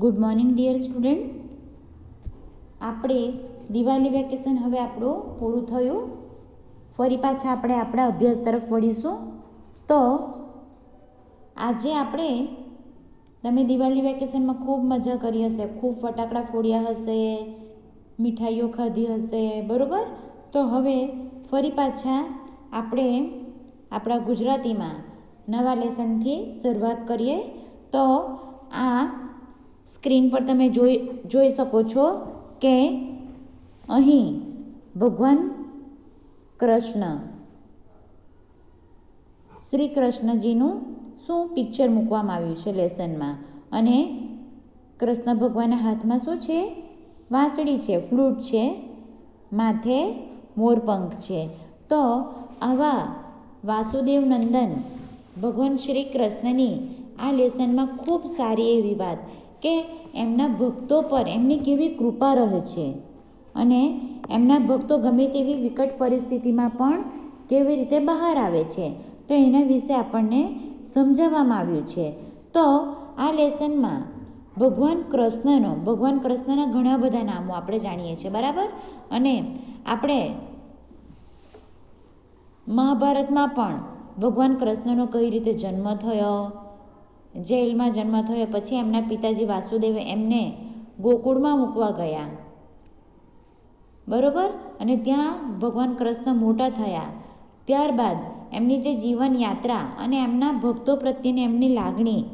Good morning dear student આપણે Diwali vacation હવે આપણું પૂરું થયું. ફરી પાછા આપણે આપણા અભ્યાસ તરફ વળીશું. તો આજે આપણે, તમે દિવાળી વેકેશનમાં ખૂબ મજા કરી હશે. ખૂબ ફટાકડા ફોડ્યા હશે, મીઠાઈઓ ખાધી હશે, બરાબર? તો હવે ફરી પાછા આપણે આપણા ગુજરાતીમાં નવા લેસનથી શરૂઆત કરીએ. તો આ સ્ક્રીન પર તમે જોઈ જોઈ શકો છો કે અહીં ભગવાન કૃષ્ણ. શ્રી કૃષ્ણજીનું શું પિક્ચર મૂકવામાં આવ્યું છે લેસનમાં અને કૃષ્ણ ભગવાનના હાથમાં શું છે? વાંસળી છે ફ્લૂટ છે, માથે મોરપંખ છે. તો આવા વાસુદેવ નંદન ભગવાન શ્રી કૃષ્ણની આ લેસનમાં ખૂબ સારી એવી વાત કે એમના ભક્તો પર એમની કેવી કૃપા રહે છે અને એમના ભક્તો ગમે તેવી વિકટ પરિસ્થિતિમાં પણ કેવી રીતે બહાર આવે છે, તો એના વિશે આપણને સમજાવવામાં આવ્યું છે. તો આ લેસનમાં ભગવાન કૃષ્ણનો, ભગવાન કૃષ્ણના ઘણા બધા નામો આપણે જાણીએ છીએ, બરાબર? અને આપણે મહાભારતમાં પણ ભગવાન કૃષ્ણનો કઈ રીતે જન્મ થયો જેલમાં જન્મ થયો, પછી એમના પિતાજી વાસુદેવે એમને ગોકુળમાં મૂકવા ગયા. બરોબર? અને ત્યાં ભગવાન કૃષ્ણ મોટા થયા. ત્યારબાદ એમની જે જીવન યાત્રા અને એમના ભક્તો પ્રત્યેની એમની લાગણી.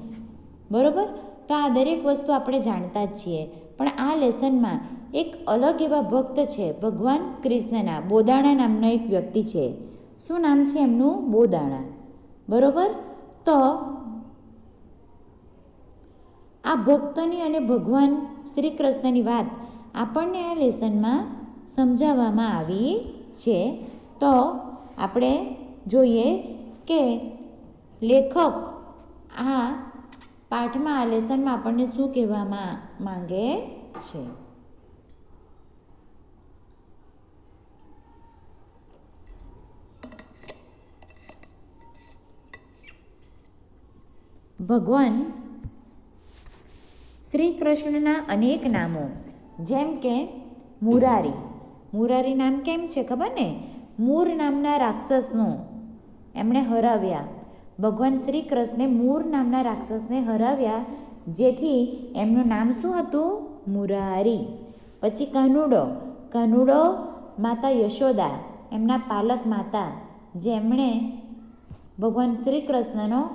બરોબર? તો આ દરેક વસ્તુ આપણે જાણતા જ છીએ. પણ આ લેસનમાં એક અલગ એવા ભક્ત છે ભગવાન કૃષ્ણના, બોદાણા નામનો એક વ્યક્તિ છે. શું નામ છે એમનું? બોદાણા. બરોબર? તો આ ભક્તની અને ભગવાન શ્રી કૃષ્ણની વાત આપણને આ લેસનમાં સમજાવવામાં આવી છે. તો આપણે જોઈએ કે લેખક આ પાઠમાં, આ લેસનમાં આપણને શું કહેવામાં માંગે છે? ભગવાન શ્રી કૃષ્ણના અનેક નામો. જેમ કે મુરારી. મુરારી નામ કેમ છે ખબર ને? મૂર નામના રાક્ષસનું. એમણે હરાવ્યા. ભગવાન શ્રી કૃષ્ણે મૂર નામના રાક્ષસને હરાવ્યા, જેથી એમનું નામ શું હતું? મુરારી. પછી કનુડો. કનુડો માતા યશોદા, એમના પાલક માતા, જેમણે ભગવાન શ્રી કૃષ્ણનો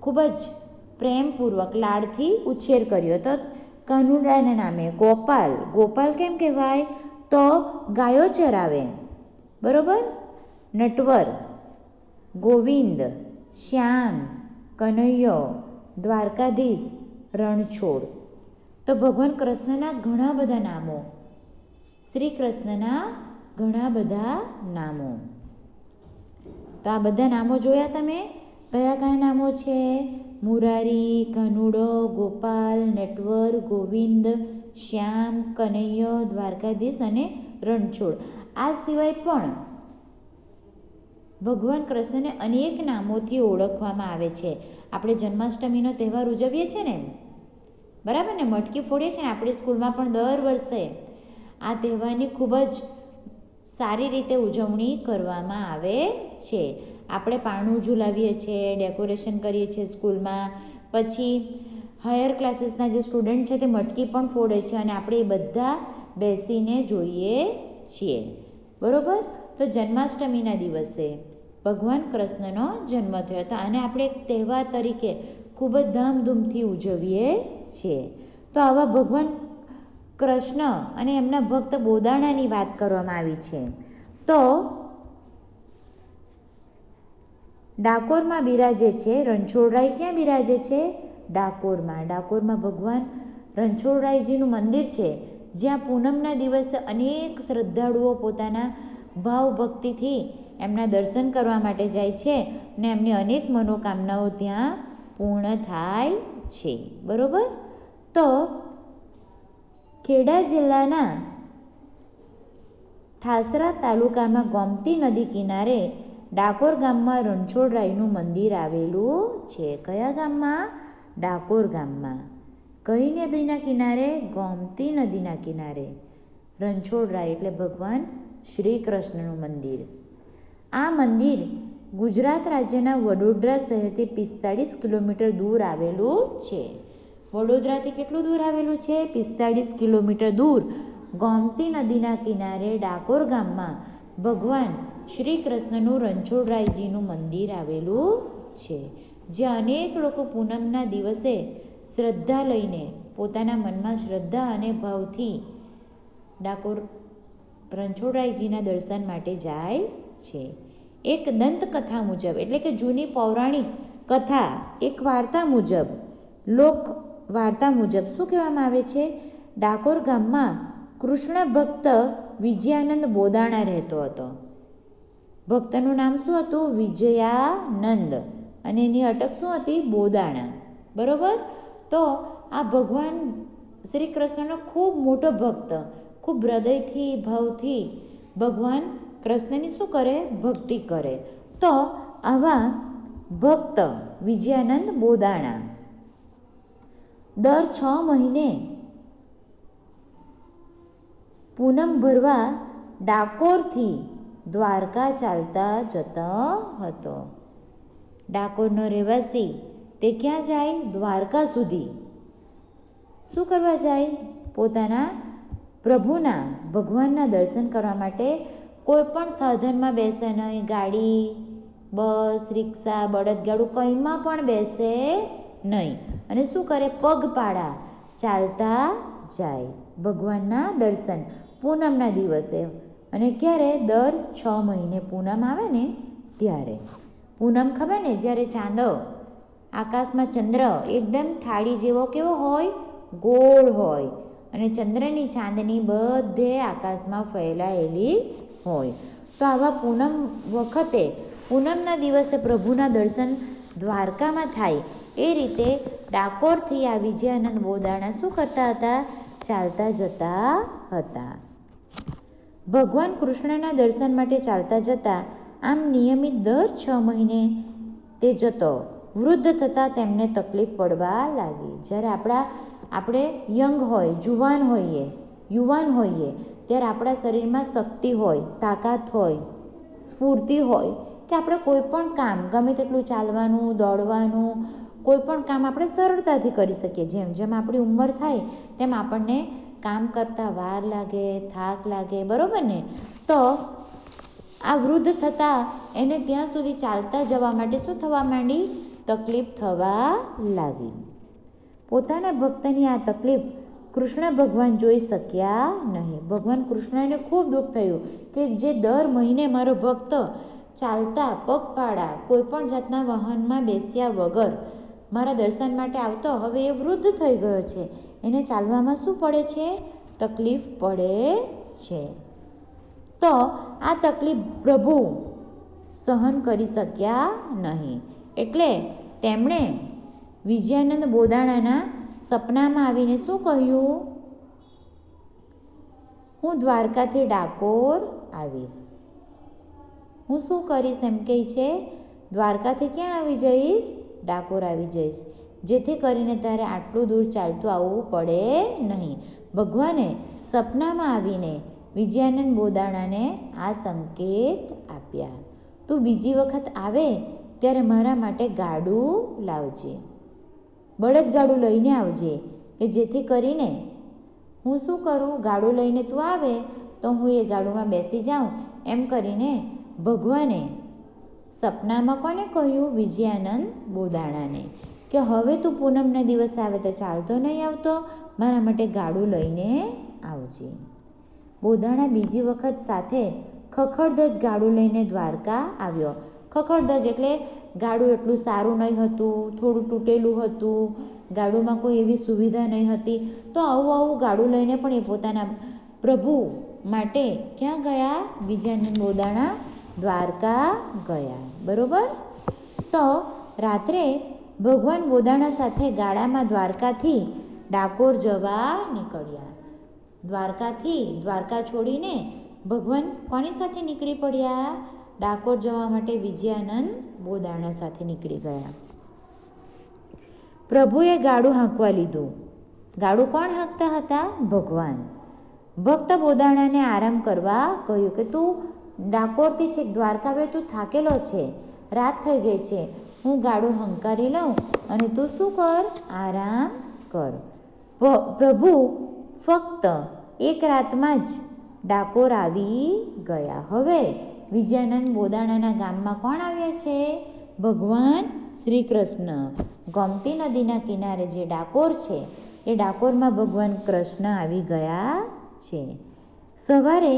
ખૂબ જ પ્રેમપૂર્વક લાડથી ઉછેર કર્યો. તો કાનુડાના નામે ગોપાલ. ગોપાલ કેમ કહેવાય? તો ગાયો ચરાવે. બરોબર? નટવર. ગોવિંદ. શ્યામ. કનૈયો. દ્વારકાધીશ. રણછોડ. તો ભગવાન કૃષ્ણના ઘણા બધા નામો. શ્રી કૃષ્ણના ઘણા બધા નામો. તો આ બધા નામો જોયા તમે? કયા કયા નામો છે? મુરારી, કનુડો, ગોપાલ, નટવર, ગોવિંદ, શ્યામ, કનૈયો, દ્વારકાધીશ અને રણછોડ. આ સિવાય પણ ભગવાન કૃષ્ણને અનેક નામોથી ઓળખવામાં આવે છે. આપણે જન્માષ્ટમીનો તહેવાર ઉજવીએ છીએ ને? બરાબર ને? મટકી ફોડીએ છીએ ને? આપણી સ્કૂલમાં પણ દર વર્ષે આ તહેવારની ખૂબ જ સારી રીતે ઉજવણી કરવામાં આવે છે. આપણે પારણું ઝુલાવીએ છીએ ડેકોરેશન કરીએ છીએ સ્કૂલમાં. પછી હાયર ક્લાસીસના જે સ્ટુડન્ટ છે તે મટકી પણ ફોડે છે અને આપણે એ બધા બેસીને જોઈએ છીએ. બરાબર? તો જન્માષ્ટમીના દિવસે ભગવાન કૃષ્ણનો જન્મ થયો હતો અને આપણે એક તહેવાર તરીકે ખૂબ જ ધામધૂમથી ઉજવીએ છીએ. તો આવા ભગવાન કૃષ્ણ અને એમના ભક્ત બોદાણાની વાત કરવામાં આવી છે. તો ડાકોરમાં બિરાજે છે રણછોડરાય ક્યાં બિરાજે છે? ડાકોરમાં. ડાકોરમાં ભગવાન રણછોડરાયજીનું મંદિર છે, જ્યાં પૂનમના દિવસે અનેક શ્રદ્ધાળુઓ પોતાના ભાવ ભક્તિથી એમના દર્શન કરવા માટે જાય છે ને એમની અનેક મનોકામનાઓ ત્યાં પૂર્ણ થાય છે. બરોબર? તો ખેડા જિલ્લાના ઠાસરા તાલુકામાં ગોમતી નદી કિનારે ડાકોર ગામમાં રણછોડરાયનું મંદિર આવેલું છે. કયા ગામમાં? ડાકોર ગામમાં. કઈ નદીના કિનારે, ગોમતી નદીના કિનારે. રણછોડરાય એટલે ભગવાન શ્રી કૃષ્ણનું મંદિર. આ મંદિર ગુજરાત રાજ્યના વડોદરા શહેરથી પિસ્તાળીસ કિલોમીટર દૂર આવેલું છે. વડોદરાથી કેટલું દૂર આવેલું છે? પિસ્તાળીસ કિલોમીટર દૂર. ગોમતી નદીના કિનારે ડાકોર ગામમાં ભગવાન શ્રી કૃષ્ણનું રણછોડરાયજીનું મંદિર આવેલું છે. જ્યાં અનેક લોકો પૂનમના દિવસે શ્રદ્ધા લઈને પોતાના મનમાં શ્રદ્ધા અને ભાવથી ડાકોર રણછોડરાયજીના દર્શન માટે જાય છે. એક દંતકથા મુજબ, એટલે કે જૂની પૌરાણિક કથા, એક વાર્તા મુજબ, લોક વાર્તા મુજબ શું કહેવામાં આવે છે? ડાકોર ગામમાં કૃષ્ણ ભક્ત વિજયાનંદ બોદાણા રહેતો હતો. ભક્તનું નામ શું હતું? વિજયાનંદ. અને એની અટક શું હતી? બોદાણા. બરોબર? તો આ ભગવાન શ્રી કૃષ્ણનો ખૂબ મોટો ભક્ત, ખૂબ હૃદયથી, ભાવથી ભગવાન કૃષ્ણની શું કરે? ભક્તિ કરે. તો આવા ભક્ત વિજયાનંદ બોદાણા. દર છ મહિને પૂનમ ભરવા ડાકોરથી દ્વારકા ચાલતા જતો હતો. ડાકોરનો રહેવાસી તે ક્યાં જાય? દ્વારકા સુધી. શું કરવા જાય? પોતાના પ્રભુના, ભગવાનના દર્શન કરવા માટે કોઈ પણ સાધનમાં બેસે નહીં. ગાડી, બસ, રિક્ષા, બળદગાડું કંઈમાં પણ બેસે નહીં. અને શું કરે? પગપાળા ચાલતા જાય. ભગવાનના દર્શન. પૂનમના દિવસે અને ક્યારે? દર છ મહિને પૂનમ આવે ને ત્યારે. પૂનમ ખબર ને? જ્યારે ચાંદો આકાશમાં ચંદ્ર એકદમ થાળી જેવો કેવો હોય? ગોળ હોય. અને ચંદ્રની ચાંદની બધે આકાશમાં ફેલાયેલી હોય. તો આવા પૂનમ વખતે પૂનમના દિવસે પ્રભુના દર્શન દ્વારકામાં થાય. એ રીતે ડાકોરથી આ વિજયાનંદ બોદાણા શું કરતા હતા? ચાલતા જતા હતા. ભગવાન કૃષ્ણના દર્શન માટે ચાલતા જતા આમ નિયમિત દર છ મહિને તે જતો. વૃદ્ધ થતાં તેમને તકલીફ પડવા લાગી. જ્યારે આપણા, આપણે યંગ હોય, જુવાન હોઈએ, યુવાન હોઈએ, ત્યારે આપણા શરીરમાં શક્તિ હોય, તાકાત હોય, સ્ફૂર્તિ હોય કે આપણે કોઈ પણ કામ, ગમે તેટલું ચાલવાનું, દોડવાનું, કોઈ પણ કામ આપણે સરળતાથી કરી શકીએ. જેમ જેમ આપણી ઉંમર થાય, તેમ આપણને કામ કરતાં વાર લાગે, થાક લાગે, બરાબર ને? તો આ વૃદ્ધ થતાં એને ત્યાં સુધી ચાલતા જવા માટે શું થવા માંડી? તકલીફ થવા લાગી. પોતાના ભક્તની આ તકલીફ કૃષ્ણ ભગવાન જોઈ શક્યા નહીં. ભગવાન કૃષ્ણને ખૂબ દુઃખ થયું કે જે દર મહિને મારો ભક્ત ચાલતા, પગપાળા કોઈ પણ જાતના વાહનમાં બેસ્યા વગર મારા દર્શન માટે આવતો, હવે એ વૃદ્ધ થઈ ગયો છે. એને ચાલવામાં શું પડે છે? તકલીફ પડે છે. તો આ તકલીફ પ્રભુ સહન કરી શક્યા નહીં. એટલે તેમણે વિજયાનંદ બોદાણાના સપનામાં આવીને શું કહ્યું? હું દ્વારકાથી ડાકોર આવીશ. હું શું કરીશ? એમ કહે છે. દ્વારકાથી ક્યાં આવી જઈશ? ડાકોર આવી જઈશ. જેથી કરીને તારે આટલું દૂર ચાલતું આવવું પડે નહીં. ભગવાને સપનામાં આવીને વિજયાનંદ બોદાણાને આ સંકેત આપ્યા. તું બીજી વખત આવે ત્યારે મારા માટે ગાડું લાવજે. બળદગાડું લઈને આવજે કે જેથી કરીને હું શું કરું? ગાડું લઈને તું આવે તો હું એ ગાડુમાં બેસી જાઉં. એમ કરીને ભગવાને સપનામાં કોને કહ્યું? વિજયાનંદ બોદાણાને. કે હવે તું પૂનમના દિવસે આવે તો ચાલતો નહીં આવતો? મારા માટે ગાડું લઈને આવજે. બોદાણા બીજી વખત સાથે ખખડધજ ગાડું લઈને દ્વારકા આવ્યો. ખખડધજ એટલે ગાડું એટલું સારું નહીં હતું, થોડું તૂટેલું હતું, ગાડુંમાં કોઈ એવી સુવિધા નહીં હતી. તો આવું આવું ગાડું લઈને પણ એ પોતાના પ્રભુ માટે ક્યાં ગયા? બીજાને બોદાણા દ્વારકા ગયા. બરોબર? તો રાત્રે ભગવાન બોદાણા સાથે ગાડામાં દ્વારકાથી ડાકોર જવા નીકળ્યા. દ્વારકાથી દ્વારકા છોડીને ભગવાન કોની સાથે નીકળી પડ્યા. ડાકોર જવા માટે વિજયાનંદ બોદાણા સાથે નીકળી ગયા. પ્રભુએ ગાડું હાંકવા લીધું. ગાડું કોણ હાંકતા હતા? ભગવાન. ભક્ત બોદાણાને આરામ કરવા કહ્યું કે, તું ડાકોરથી છેક દ્વારકા હવે તું થાકેલો છે. રાત થઈ ગઈ છે. હું ગાડું હંકારી લઉં અને તું શું કર? આરામ કર. પ્રભુ ફક્ત એક રાતમાં જ ડાકોર આવી ગયા. હવે વિજયાનંદ બોદાણાના ગામમાં કોણ આવ્યા છે? ભગવાન શ્રી કૃષ્ણ ગોમતી નદીના કિનારે જે ડાકોર છે, એ ડાકોરમાં ભગવાન કૃષ્ણ આવી ગયા છે. સવારે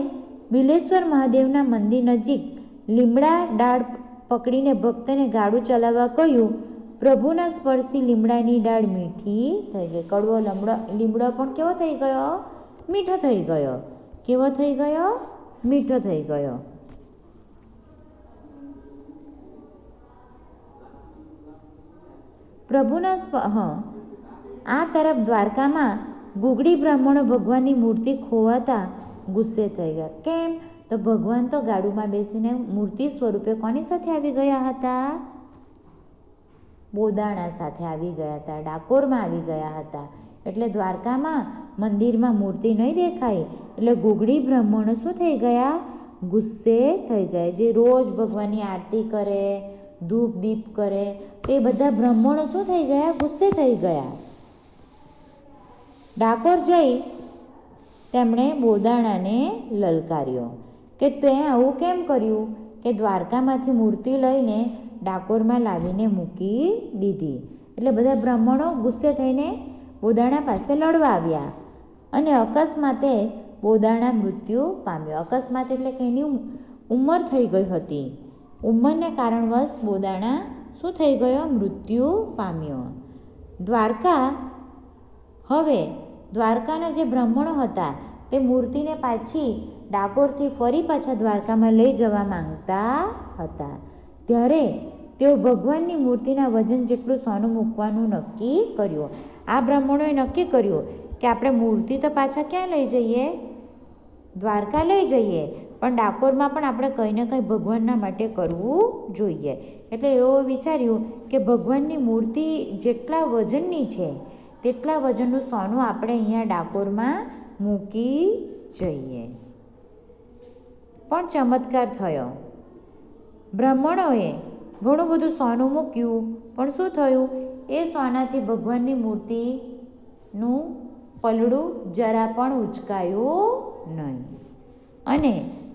બિલેશ્વર મહાદેવના મંદિર નજીક લીમડા ડાળ પકડીને ભક્તને ગાડું ચલાવવા કહ્યું, પ્રભુના સ્પર્શથી લીમડાની ડાળ મીઠી થઈ ગઈ. કડવો લમડો, લીમડો પણ કેવો થઈ ગયો? મીઠો થઈ ગયો. કેવો થઈ ગયો? મીઠો થઈ ગયો. પ્રભુના હા, આ તરફ દ્વારકામાં ગુગડી બ્રાહ્મણો ભગવાનની મૂર્તિ ખોવાતા ગુસ્સે થઈ ગયા. કેમ? તો ભગવાન તો ગાડુમાં બેસીને મૂર્તિ સ્વરૂપે કોની સાથે આવી ગયા હતા? બોદાણા સાથે આવી ગયા હતા, ડાકોરમાં આવી ગયા હતા. એટલે દ્વારકામાં મંદિરમાં મૂર્તિ નહીં દેખાય, એટલે ગુગડી બ્રાહ્મણો શું થઈ ગયા? ગુસ્સે થઈ ગયા, જે રોજ ભગવાનની આરતી કરે, ધૂપ દીપ કરે, તે બધા બ્રાહ્મણો શું થઈ ગયા? ગુસ્સે થઈ ગયા. ડાકોર જઈ તેમણે બોદાણાને લલકાર્યો. કે તે આવું કેમ કર્યું કે દ્વારકામાંથી મૂર્તિ લઈને ડાકોરમાં લાવીને મૂકી દીધી? એટલે બધા બ્રાહ્મણો ગુસ્સે થઈને બોદાણા પાસે લડવા આવ્યા અને અકસ્માતે બોદાણા મૃત્યુ પામ્યો. અકસ્માત એટલે કે એની ઉંમર થઈ ગઈ હતી. ઉંમરને કારણવશ બોદાણા શું થઈ ગયો? મૃત્યુ પામ્યો. દ્વારકા, હવે દ્વારકાના જે બ્રાહ્મણો હતા તે મૂર્તિને પાછી ડાકોરથી ફરી પાછા દ્વારકામાં લઈ જવા માંગતા હતા. ત્યારે તેઓ ભગવાનની મૂર્તિના વજન જેટલું સોનું મૂકવાનું નક્કી કર્યું. આ બ્રાહ્મણોએ નક્કી કર્યું કે આપણે મૂર્તિ તો પાછા ક્યાં લઈ જઈએ? દ્વારકા લઈ જઈએ. પણ ડાકોરમાં પણ આપણે કંઈ ને કંઈ ભગવાનના માટે કરવું જોઈએ. એટલે એવું વિચાર્યું કે ભગવાનની મૂર્તિ જેટલા વજનની છે, તેટલા વજનનું સોનું આપણે અહીંયા ડાકોરમાં મૂકી જઈએ. પણ ચમત્કાર થયો. બ્રાહ્મણોએ ઘણું બધું સોનું મૂક્યું, પણ શું થયું? એ સોનાથી ભગવાનની મૂર્તિનું પલડું જરા પણ ઉચકાયું નહીં. અને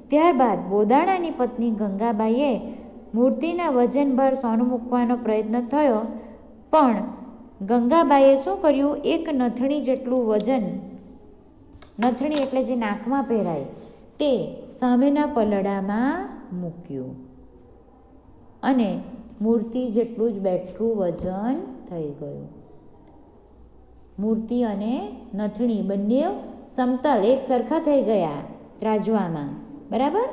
ત્યારબાદ બોદાણાની પત્ની ગંગાબાઈએ મૂર્તિના વજનભર સોનું મૂકવાનો પ્રયત્ન થયો, પણ ગંગાબાઈએ શું કર્યું? એક નથણી જેટલું વજન, નથણી એટલે જે નાકમાં પહેરાય તે સામેના પલડામાં મૂક્યું. અને મૂર્તિ જેટલું જ બેઠું વજન થઈ ગયું. મૂર્તિ અને નથણી બંને સમતલ એક સરખા થઈ ગયા ત્રાજવામાં. બરાબર?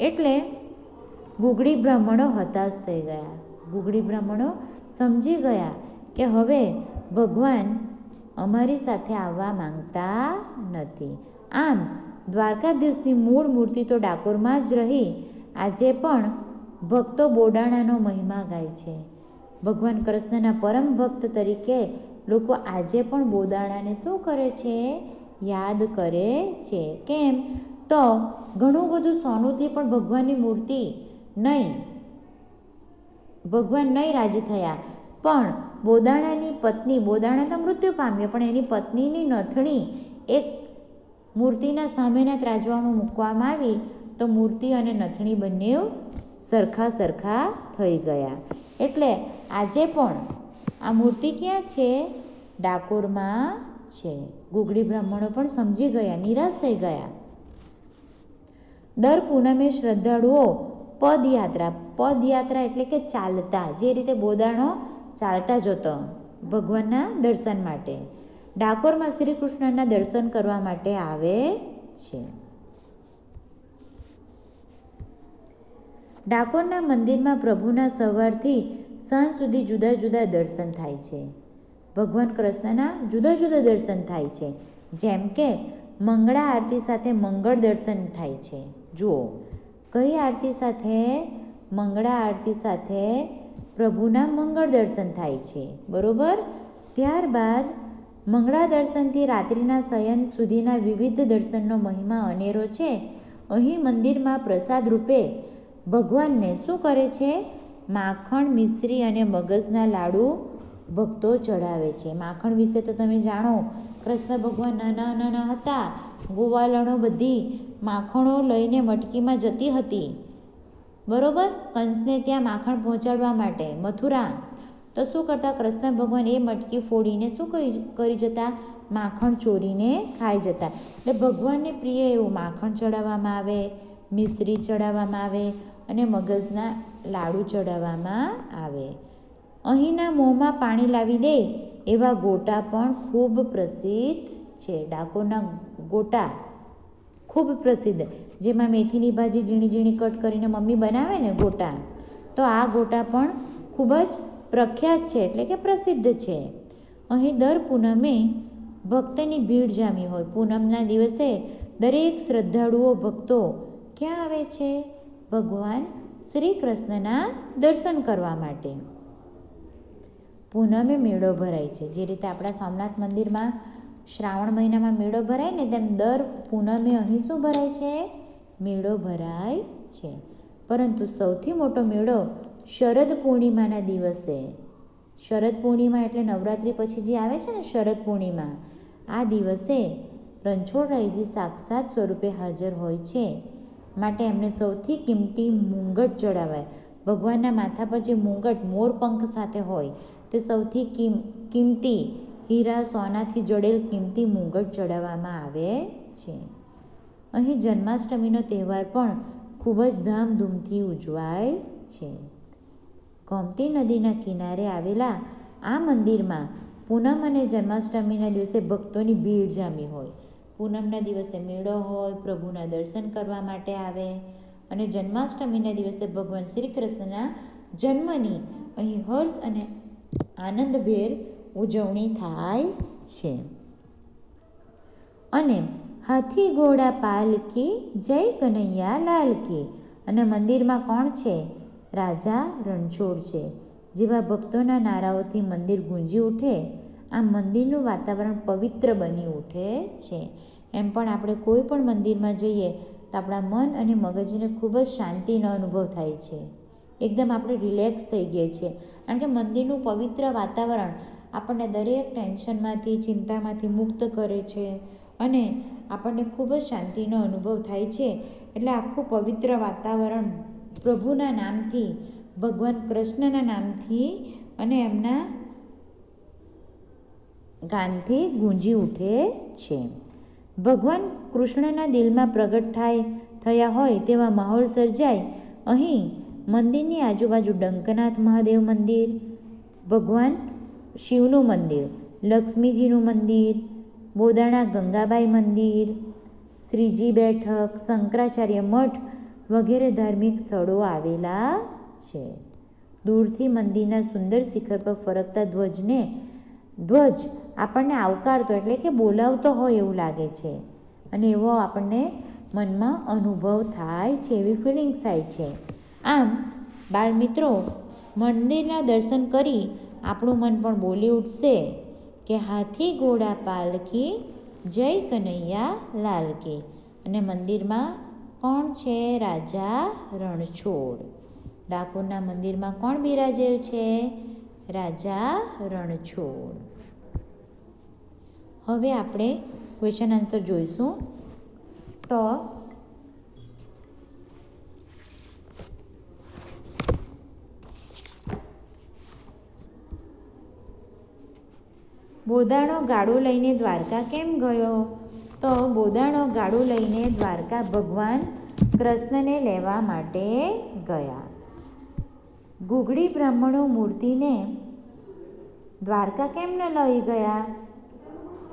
એટલે ગુગળી બ્રાહ્મણો હતાશ થઈ ગયા. ગુગળી બ્રાહ્મણો સમજી ગયા કે હવે ભગવાન અમારી સાથે આવવા માંગતા નથી. આમ દ્વારકાધીશની મૂળ મૂર્તિ તો ડાકોરમાં જ રહી. આજે પણ ભક્તો બોડાણાનો મહિમા ગાય છે. ભગવાન કૃષ્ણના પરમ ભક્ત તરીકે લોકો આજે પણ બોદાણાને શું કરે છે? યાદ કરે છે. કેમ? તો ઘણું બધું સોનુંથી પણ ભગવાનની મૂર્તિ નહીં ભગવાન નહીં રાજી થયા. પણ બોદાણાની પત્ની બોદાણા તો મૃત્યુ પામ્યો, પણ એની પત્નીની નથણી એક મૂર્તિના સામેના ત્રાજવામાં મૂકવામાં આવી તો મૂર્તિ અને નથણી બંને સરખા સરખા થઈ ગયા. એટલે આજે પણ આ મૂર્તિ ક્યાં છે? ડાકોરમાં છે. ગુગળી બ્રાહ્મણો પણ સમજી ગયા, નિરાશ થઈ ગયા. દર પૂનમે શ્રદ્ધાળુઓ પદયાત્રા પદયાત્રા એટલે કે ચાલતા, જે રીતે બોદાણો ચાલતા જતો ભગવાનના દર્શન માટે. ડાકોરમાં શ્રી કૃષ્ણના દર્શન કરવા માટે આવે છે. ડાકોરના મંદિરમાં પ્રભુના સવારથી સાંજ સુધી જુદા જુદા દર્શન થાય છે. ભગવાન કૃષ્ણના જુદા જુદા દર્શન થાય છે. જેમ કે મંગળા આરતી સાથે મંગળ દર્શન થાય છે. જુઓ, કઈ આરતી સાથે? મંગળા આરતી સાથે પ્રભુના મંગળ દર્શન થાય છે. બરોબર? ત્યારબાદ મંગળા દર્શનથી રાત્રિના શયન સુધીના વિવિધ દર્શનનો મહિમા અનેરો છે. અહીં મંદિરમાં પ્રસાદ રૂપે ભગવાનને શું કરે છે? માખણ, મિશ્રી અને મગજના લાડુ ભક્તો ચડાવે છે. માખણ વિશે તો તમે જાણો, કૃષ્ણ ભગવાન નાના નાના હતા. ગોવાલણો બધી માખણો લઈને મટકીમાં જતી હતી. બરોબર? કંસને ત્યાં માખણ પહોંચાડવા માટે મથુરા તો શું કરતા? કૃષ્ણ ભગવાન એ મટકી ફોડીને શું કરી જતા? માખણ ચોરીને ખાઈ જતા. એટલે ભગવાનને પ્રિય એવું માખણ ચડાવવામાં આવે, મિશ્રી ચડાવવામાં આવે અને મગજના લાડુ ચડાવવામાં આવે. અહીંના મોંમાં પાણી લાવી દે એવા ગોટા પણ ખૂબ પ્રસિદ્ધ છે. ડાકોરના ગોટા ખૂબ પ્રસિદ્ધ. જેમાં મેથીની ભાજી ઝીણી ઝીણી કટ કરીને મમ્મી બનાવે ને ગોટા, તો આ ગોટા પણ ખૂબ જ પ્રખ્યાત છે એટલે કે પ્રસિદ્ધ છે. અહીં દર પૂનમે ભક્તની ભીડ જામી હોય. પૂનમના દિવસે દરેક શ્રદ્ધાળુઓ, ભક્તો ક્યાં આવે છે? ભગવાન શ્રી કૃષ્ણના દર્શન કરવા માટે. પૂનમે મેળો ભરાય છે. જે રીતે આપણા સોમનાથ મંદિરમાં શ્રાવણ મહિનામાં મેળો ભરાય ને તેમ દર પૂનમે અહીં શું ભરાય છે? મેળો ભરાય છે. પરંતુ સૌથી મોટો મેળો શરદ પૂર્ણિમાના દિવસે, શરદ પૂર્ણિમા એટલે નવરાત્રિ પછી જે આવે છે ને શરદ પૂર્ણિમા, આ દિવસે રણછોડરાયજી સાક્ષાત સ્વરૂપે હાજર હોય છે. માટે એમને સૌથી કિંમતી મુંગટ ચડાવાય. ભગવાનના માથા પર જે મુંગટ મોરપંખ સાથે હોય, તે સૌથી કિમ, કિંમતી હીરા સોનાથી જડેલ કિંમતી મુંગટ ચડાવવામાં આવે છે. અહીં જન્માષ્ટમીનો તહેવાર પણ ખૂબ જ ધામધૂમથી ઉજવાય છે. ગોમતી નદીના કિનારે આવેલા આ મંદિરમાં પૂનમ અને જન્માષ્ટમીના દિવસે ભક્તોની ભીડ જામી હોય. પૂનમના દિવસે મેળો હોય, પ્રભુના દર્શન કરવા માટે આવે અને જન્માષ્ટમીના દિવસે ભગવાન શ્રી કૃષ્ણના જન્મની અહીં હર્ષ અને આનંદભેર ઉજવણી થાય છે. અને હાથી ઘોડા પાલકી જય કનૈયા લાલ કી અને મંદિરમાં કોણ છે? રાજા રણછોડ છે. જેવા ભક્તોના નારાઓથી મંદિર ગુંજી ઉઠે આ મંદિરનું વાતાવરણ પવિત્ર બની ઉઠે છે. એમ પણ આપણે કોઈ પણ મંદિરમાં જઈએ, તો આપણા મન અને મગજને ખૂબ જ શાંતિનો અનુભવ થાય છે. એકદમ આપણે રિલેક્સ થઈ ગયા છીએ. કારણ કે મંદિરનું પવિત્ર વાતાવરણ આપણને દરેક ટેન્શનમાંથી, ચિંતામાંથી મુક્ત કરે છે અને આપણને ખૂબ જ શાંતિનો અનુભવ થાય છે. એટલે આખું પવિત્ર વાતાવરણ પ્રભુના નામથી, ભગવાન કૃષ્ણના નામથી અને એમના ગાનથી ગુંજી ઉઠે છે. ભગવાન કૃષ્ણના દિલમાં પ્રગટ થાય, થયા હોય તેવા માહોલ સર્જાય. અહીં મંદિરની આજુબાજુ ડંકનાથ મહાદેવ મંદિર, ભગવાન શિવનું મંદિર, લક્ષ્મીજીનું મંદિર, બોદાણા ગંગાબાઈ મંદિર, શ્રીજી બેઠક, શંકરાચાર્ય મઠ વગેરે ધાર્મિક સ્થળો આવેલા છે. દૂરથી મંદિરના સુંદર શિખર પર ફરકતા ધ્વજને, ધ્વજ આપણને આવકારતો એટલે કે બોલાવતો હોય એવું લાગે છે. અને એવો આપણને મનમાં અનુભવ થાય છે એવી ફિલિંગ્સ થાય છે. આમ બાળ મિત્રો મંદિરના દર્શન કરી આપણું મન પણ બોલી ઉઠશે કે હાથી ઘોડા પાલકી જય કનૈયા લાલ કી અને મંદિરમાં કોણ છે રાજા રણછોડ? ડાકોરના મંદિરમાં કોણ બિરાજેલ છે? રાજા રણછોડ. હવે આપણે ક્વેશ્ચન આન્સર જોઈશું. તો બોદાણો ગાડો લઈને દ્વારકા કેમ ગયો? તો બોદાણો ગાડું લઈને દ્વારકા ભગવાન કૃષ્ણને લેવા માટે ગયા. ગુગળી બ્રાહ્મણો મૂર્તિને દ્વારકા કેમ ન લઈ ગયા?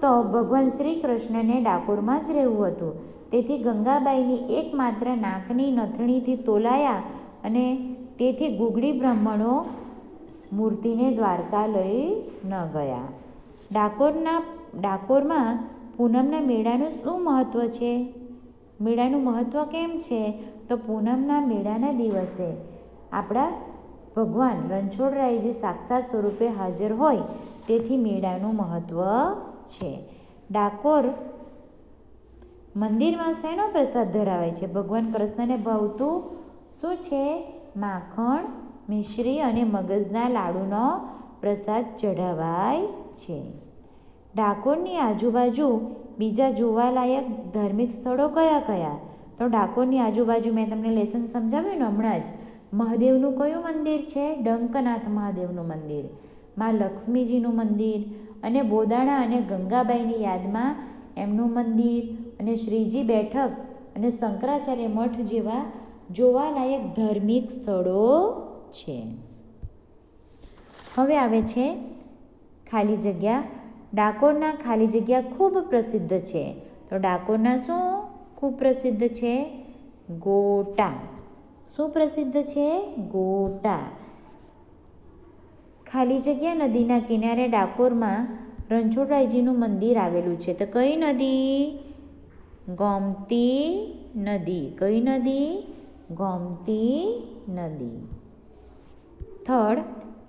તો ભગવાન શ્રી કૃષ્ણને ડાકોરમાં જ રહેવું હતું. તેથી ગંગાબાઈની એકમાત્ર નાકની નથણીથી તોલાયા અને તેથી ગુગળી બ્રાહ્મણો મૂર્તિને દ્વારકા લઈ ન ગયા. ડાકોરના, ડાકોરમાં પૂનમના મેળાનું શું મહત્ત્વ છે? મેળાનું મહત્ત્વ કેમ છે? તો પૂનમના મેળાના દિવસે આપણા ભગવાન રણછોડરાયજી સાક્ષાત સ્વરૂપે હાજર હોય, તેથી મેળાનું મહત્ત્વ છે. ડાકોર મંદિરમાં શેનો પ્રસાદ ધરાવાય છે? ભગવાન કૃષ્ણને ભાવતું શું છે? માખણ, મિશ્રી અને મગજના લાડુનો પ્રસાદ ચઢાવાય છે. ડાકોરની આજુબાજુ બીજા જોવાલાયક ધાર્મિક સ્થળો કયા કયા? તો ડાકોરની આજુબાજુ મેં તમને લેસન સમજાવ્યું ને હમણાં જ, મહાદેવનું કયું મંદિર છે? ડંકનાથ મહાદેવનું મંદિર. માં લક્ષ્મીજીનું મંદિર અને બોદાણા અને ગંગાબાઈની યાદમાં એમનું મંદિર અને શ્રીજી બેઠક અને શંકરાચાર્ય મઠ જેવા જોવાલાયક ધાર્મિક સ્થળો છે. હવે આવે છે ખાલી જગ્યા ડાકોરના ખાલી જગ્યા ખૂબ પ્રસિદ્ધ છે. તો ડાકોરના શું ખૂબ પ્રસિદ્ધ છે? ગોટા. શું પ્રસિદ્ધ છે? ગોટા. ખાલી જગ્યા નદીના કિનારે ડાકોરમાં રણછોડરાયજીનું મંદિર આવેલું છે. તો કઈ નદી? ગોમતી નદી. કઈ નદી? ગોમતી નદી. થર્ડ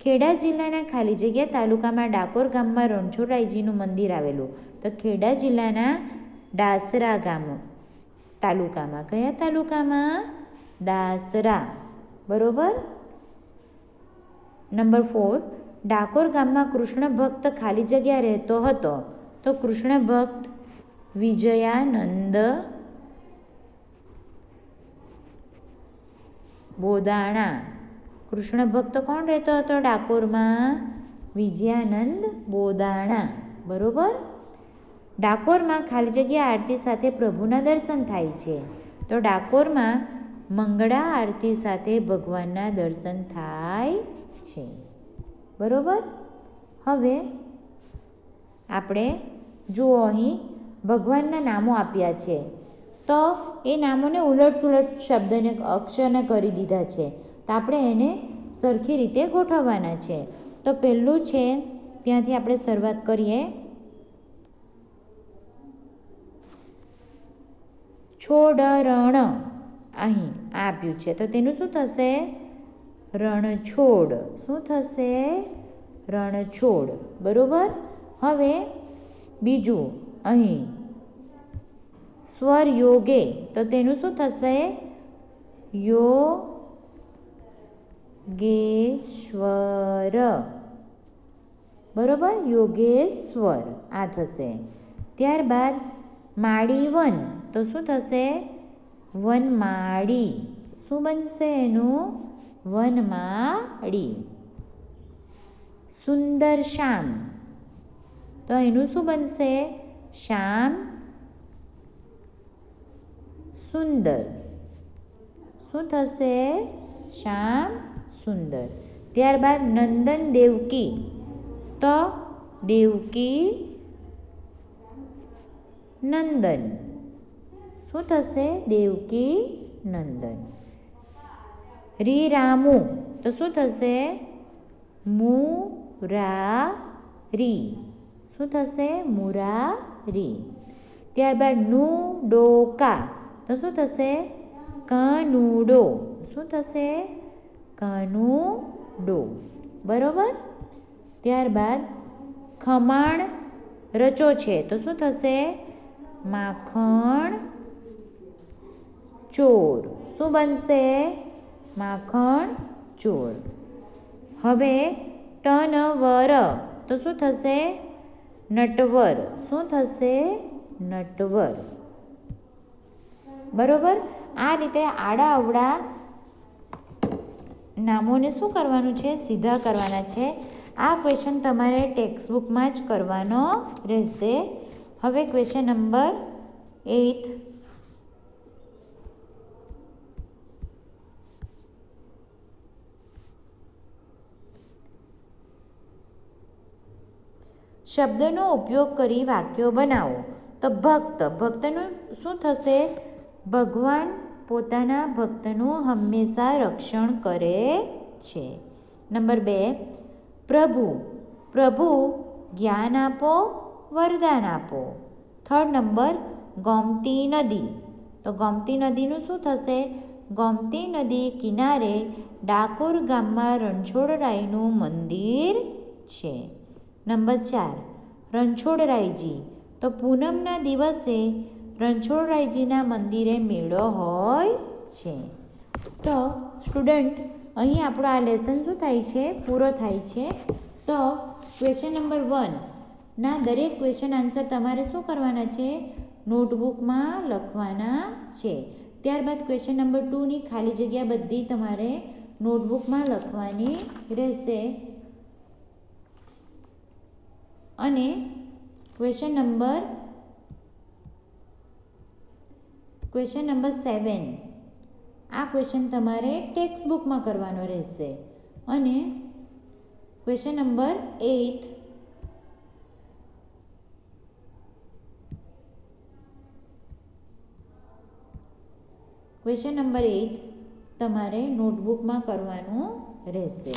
ખેડા જિલ્લાના ખાલી જગ્યા તાલુકામાં ડાકોર ગામમાં રણછોડરાયજીનું મંદિર આવેલું. તો ખેડા જિલ્લાના ડાસરા ગામ તાલુકામાં. કયા તાલુકામાં? ડાસરા. બરોબર? Number four. ડાકોર ગામમાં કૃષ્ણ ભક્ત ખાલી જગ્યા રહેતો હતો. તો કૃષ્ણ ભક્ત વિજયાનંદ બોદાણા. કૃષ્ણ ભક્ત કોણ રહેતો હતો? ડાકોરમાં વિજયાનંદ બોદાણા. બરોબર? ડાકોરમાં ખાલી જગ્યા આરતી સાથે પ્રભુના દર્શન થાય છે. તો ડાકોરમાં મંગળા આરતી સાથે ભગવાનના દર્શન થાય છે. બરોબર? હવે આપણે જુઓ અહીં ભગવાનના નામો આપ્યા છે. તો એ નામોને ઉલટ સુલટ શબ્દને અક્ષરને કરી દીધા છે. તો આપણે એને સરખી રીતે ગોઠવવાના છે. તો પહેલું છે, ત્યાંથી આપણે શરૂઆત કરીએ. છોડરણ. અહીં આપ્યું છે. તો તેનું શું થશે? રણછોડ. શું થશે? રણછોડ. બરોબર? હવે બીજું અહીં. સ્વર યોગે તો તેનું શું થશે? યોગેશ્વર. બરોબર? યોગેશ્વર. આ થશે. ત્યારબાદ માળી વન તો શું થશે? વનમાળી. શું બનશે એનું? વનમાળી. સુંદર શ્યામ. તો એનું શું બનશે? શ્યામ સુંદર. શું થશે? શ્યામ સુંદર. ત્યારબાદ નંદન દેવકી. તો દેવકી નંદન. શું થશે? દેવકી નંદન. રી રામુ તો શું થશે? મુરારી. શું થશે? મુરારી. ત્યારબાદનું ડોકા તો શું થશે? કાનુડો. શું થશે? કાનુડો બરોબર? ત્યારબાદ ખમણ રચો છે. તો શું થશે? માખણ ચોર. શું બનશે? માખણ ચોર. હવે ટનવર. તો શું થશે? નટવર. શું થશે? નટવર. બરોબર? આ રીતે આડા અવડા નામોને શું કરવાનું છે? સીધા કરવાના છે. આ ક્વેશ્ચન તમારે ટેક્સ્ટબુકમાં જ કરવાનો રહેશે. હવે ક્વેશ્ચન નંબર એઇટ શબ્દનો ઉપયોગ કરી વાક્યો બનાવો. તો ભક્ત, ભક્તનું શું થશે? ભગવાન પોતાના ભક્તનું હંમેશા રક્ષણ કરે છે. નંબર બે, પ્રભુ પ્રભુ, જ્ઞાન આપો, વરદાન આપો. થર્ડ નંબર, ગોમતી નદી. તો ગોમતી નદીનું શું થશે? ગોમતી નદી કિનારે ડાકોર ગામમાં રણછોડરાયનું મંદિર છે. નંબર ચાર, રણછોડરાયજી. તો પૂનમના દિવસે રણછોડરાયજીના મંદિરે મેળો હોય છે. તો સ્ટુડન્ટ અહીં આપણો આ લેસન શું થાય છે? પૂરો થાય છે. તો ક્વેશ્ચન નંબર વનના દરેક ક્વેશ્ચન આન્સર તમારે શું કરવાના છે? નોટબુકમાં લખવાના છે. ત્યારબાદ ક્વેશ્ચન નંબર ટુની ખાલી જગ્યા બધી તમારે નોટબુકમાં લખવાની રહેશે. અને question number question number seven આ ક્વેશ્ચન તમારે ટેક્સ્ટ બુકમાં કરવાનો રહેશે. અને question number eight question number eight તમારે નોટબુકમાં કરવાનું રહેશે.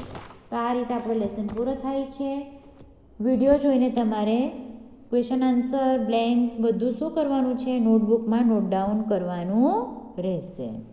તો આ રીતે આપણો લેસન પૂરો થાય છે. વીડિયો જોઈને તમારે ક્વેશ્ચન આન્સર બ્લેન્ક્સ બધું શું કરવાનું છે? નોટબુકમાં નોટ ડાઉન કરવાનું રહેશે.